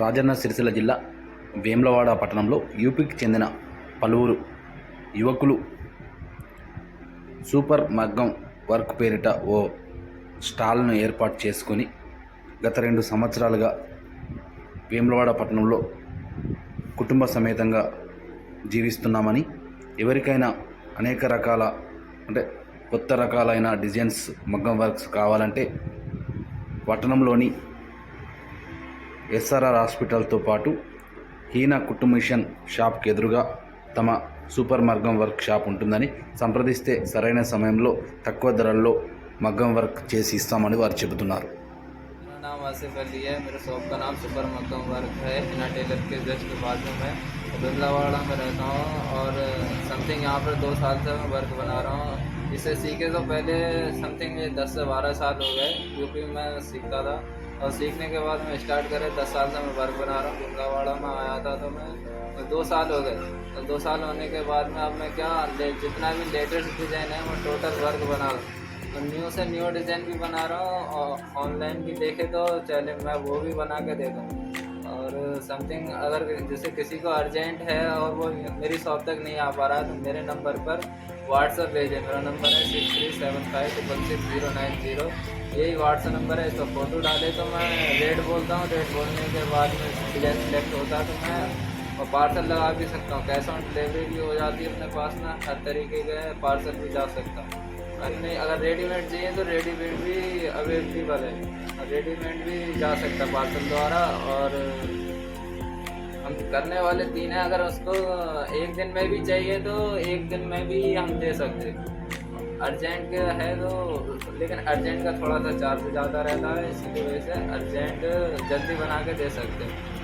రాజన్న సిరిసిల్ల జిల్లా వేములవాడ పట్టణంలో యూపీకి చెందిన పలువురు యువకులు సూపర్ మగ్గం వర్క్ పేరిట ఓ స్టాల్ను ఏర్పాటు చేసుకొని గత రెండు సంవత్సరాలుగా వేములవాడ పట్టణంలో కుటుంబ సమేతంగా జీవిస్తున్నామని ఎవరికైనా అనేక రకాల అంటే కొత్త రకాలైన డిజైన్స్ మగ్గం వర్క్స్ కావాలంటే పట్టణంలోని ఎస్ఆర్ఆర్ హాస్పిటల్తో పాటు హీనా కుట్టు మిషన్ షాప్కి ఎదురుగా తమ సూపర్ మగ్గం వర్క్ షాప్ ఉంటుందని సంప్రదిస్తే సరైన సమయంలో తక్కువ ధరల్లో మగ్గం వర్క్ చేసి ఇస్తామని వారు చెబుతున్నారు मेरा नाम आसिफ अली है मेरे शॉप का नाम सुपर मक्कम वर्क है हिना टेलर के जस्ट बाजू में बिमलावाड़ा में रहता हूँ और समथिंग यहाँ पर दो साल से मैं वर्क बना रहा हूँ इसे सीखे तो पहले समथिंग ये दस से बारह साल हो गए यूपी में सीखता था। और सीखने के बाद मैं स्टार्ट करे, दस साल से मैं वर्क बना रहा हूँ बिमलावाड़ा में आया था तो मैं दो साल हो गए। तो दो साल होने के बाद में अब मैं क्या जितना भी लेटेस्ट डिज़ाइन है, मैं टोटल वर्क बना रहा हूँ। तो न्यू से न्यू डिज़ाइन भी बना रहा हूँ, और ऑनलाइन भी देखे तो चले मैं वो भी बना के हूँ और समथिंग अगर जैसे किसी को अर्जेंट है और वो मेरी शॉप तक नहीं आ पा रहा है तो मेरे नंबर पर व्हाट्सअप भेजे मेरा नंबर है six three seven five triple six zero nine zero यही व्हाट्सअप नंबर है, इसका फ़ोटो डाले तो मैं रेट बोलता हूँ रेट बोलने के बाद में डिज़ाइन सिलेक्ट होता है तो मैं और पार्सल लगा भी सकता हूँ। कैश ऑन डिलीवरी भी हो जाती है अपने पास ना, हर तरीके के पार्सल भी जा सकता हूँ। नहीं, अगर रेडीमेड चाहिए तो रेडीमेड भी अवेलेबल है। रेडीमेड भी जा सकता है पार्सल द्वारा और हम करने वाले तीन हैं अगर उसको एक दिन में भी चाहिए तो एक दिन में भी हम दे सकते हैं अर्जेंट है तो लेकिन अर्जेंट का थोड़ा सा चार्ज ज़्यादा रहता है इसी वजह से अर्जेंट जल्दी बना के दे सकते हैं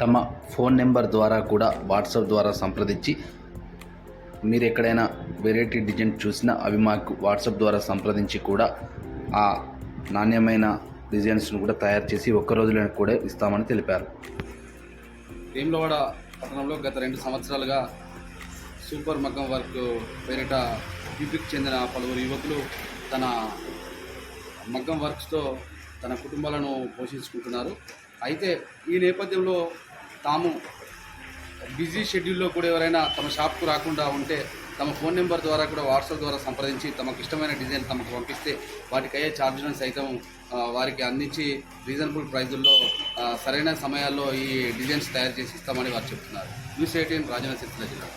తమ ఫోన్ నెంబర్ ద్వారా కూడా వాట్సాప్ ద్వారా సంప్రదించి మీరు ఎక్కడైనా వెరైటీ డిజైన్ చూసినా అవి మాకు వాట్సాప్ ద్వారా సంప్రదించి కూడా ఆ నాణ్యమైన డిజైన్స్ను కూడా తయారు చేసి ఒక్క రోజులో కూడా ఇస్తామని తెలిపారు. వేములవాడ పట్టణంలో గత రెండు సంవత్సరాలుగా సూపర్ మగ్గం వర్క్ పేరిట యూపీకి చెందిన పలువురు యువకులు తన మగ్గం వర్క్స్తో తన కుటుంబాలను పోషించుకుంటున్నారు. అయితే ఈ నేపథ్యంలో తాము బిజీ షెడ్యూల్లో కూడా ఎవరైనా తమ షాప్కు రాకుండా ఉంటే తమ ఫోన్ నెంబర్ ద్వారా కూడా వాట్సాప్ ద్వారా సంప్రదించి తమకు ఇష్టమైన డిజైన్ తమకు పంపిస్తే వాటికి అయ్యే ఛార్జీలను సైతం వారికి అందించి రీజనబుల్ ప్రైజుల్లో సరైన సమయాల్లో ఈ డిజైన్స్ తయారు చేసి ఇస్తామని వారు చెప్తున్నారు. న్యూస్ ఎయిటీన్ రాజన్న సిరిసిల్ల జిల్లా.